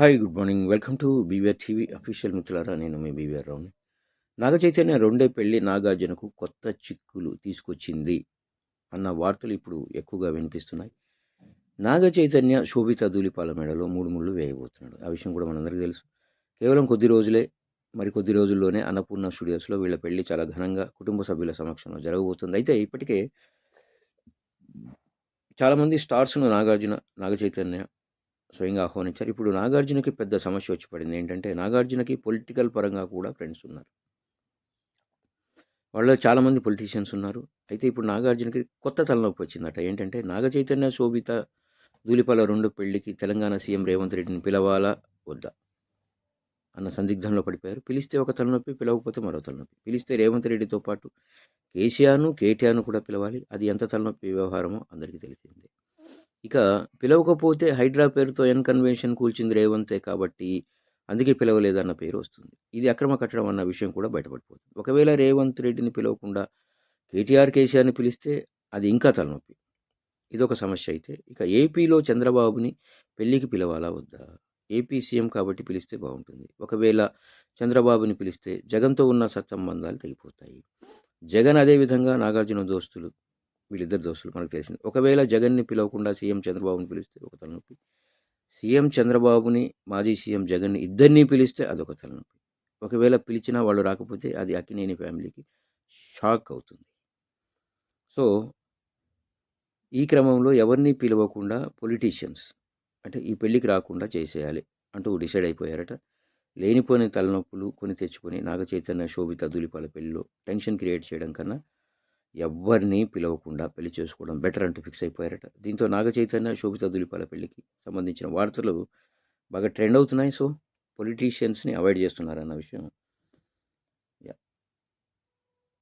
Hi good morning welcome to BVR TV official మిత్రులారా నేను మీ BVR రావుని Naga Chaitanya రెండే పెళ్ళి నాగార్జునకు కొత్త చిక్కులు తీసుకొచ్చింది అన్న వార్తలు ఇప్పుడు ఎక్కువగా వినిపిస్తున్నాయి. నాగ చైతన్య శోభిత ధూళిపాల మెడలో మూడు ముళ్ళు వేయబోతున్నాడు. ఆ విషయం కూడా మనందరికీ తెలుసు. కేవలం కొద్ది రోజులే మరి కొద్ది రోజుల్లోనే అన్నపూర్ణ స్టూడియోస్లో వీళ్ళ పెళ్ళి చాలా ఘనంగా కుటుంబ సభ్యుల సమక్షంలో జరగబోతుంది. అయితే ఇప్పటికే చాలామంది స్టార్స్ను నాగార్జున నాగ చైతన్య స్వయంగా ఆహ్వానించారు. ఇప్పుడు నాగార్జునకి పెద్ద సమస్య వచ్చి పడింది. ఏంటంటే నాగార్జునకి పొలిటికల్ పరంగా కూడా ఫ్రెండ్స్ ఉన్నారు. వాళ్ళలో చాలామంది పొలిటీషియన్స్ ఉన్నారు. అయితే ఇప్పుడు నాగార్జునకి కొత్త తలనొప్పి వచ్చిందట. ఏంటంటే నాగ చైతన్య శోభిత ధూళిపాల రెండు పెళ్ళికి తెలంగాణ సీఎం రేవంత్ రెడ్డిని పిలవాలా వద్దా? అన్న సందిగ్ధంలో పడిపోయారు. పిలిస్తే ఒక తలనొప్పి పిలవకపోతే మరో తలనొప్పి. పిలిస్తే రేవంత్ రెడ్డితో పాటు కేసీఆర్ను కేటీఆర్ను కూడా పిలవాలి. అది ఎంత తలనొప్పి వ్యవహారమో అందరికీ తెలిసిందే. ఇక పిలవకపోతే హైడ్రా పేరుతో ఎన్ కన్వెన్షన్ కూల్చింది రేవంతే కాబట్టి అందుకే పిలవలేదన్న పేరు వస్తుంది. ఇది అక్రమ కట్టడం అన్న విషయం కూడా బయటపడిపోతుంది. ఒకవేళ రేవంత్ రెడ్డిని పిలవకుండా కేటీఆర్ కేసీఆర్ని పిలిస్తే అది ఇంకా తలనొప్పి. ఇదొక సమస్య అయితే ఇక ఏపీలో చంద్రబాబుని పెళ్ళికి పిలవాలా వద్దా? ఏపీ సీఎం కాబట్టి పిలిస్తే బాగుంటుంది. ఒకవేళ చంద్రబాబుని పిలిస్తే జగన్తో ఉన్న సత్సంబంధాలు తెగిపోతాయి. జగన్ అదేవిధంగా నాగార్జున దోస్తులు వీళ్ళిద్దరు దోస్తులు మనకు తెలిసింది. ఒకవేళ జగన్ని పిలవకుండా సీఎం చంద్రబాబుని పిలిస్తే ఒక తలనొప్పి. సీఎం చంద్రబాబుని మాజీ సీఎం జగన్ని ఇద్దరినీ పిలిస్తే అదొక తలనొప్పి. ఒకవేళ పిలిచినా వాళ్ళు రాకపోతే అది అక్కినేని ఫ్యామిలీకి షాక్ అవుతుంది. సో ఈ క్రమంలో ఎవరిని పిలవకుండా పొలిటీషియన్స్ అంటే ఈ పెళ్ళికి రాకుండా చేసేయాలి అంటూ డిసైడ్ అయిపోయారట. లేనిపోని తలనొప్పులు కొని తెచ్చుకొని నాగ చైతన్య శోభిత దులిపాల పెళ్ళిలో టెన్షన్ క్రియేట్ చేయడం కన్నా ఎవ్వరిని పిలవకుండా పెళ్ళి చేసుకోవడం బెటర్ అంటూ ఫిక్స్ అయిపోయారట. దీంతో నాగ చైతన్య శోభిత దులిపాల పెళ్ళికి సంబంధించిన వార్తలు బాగా ట్రెండ్ అవుతున్నాయి. సో పొలిటీషియన్స్ని అవాయిడ్ చేస్తున్నారన్న విషయం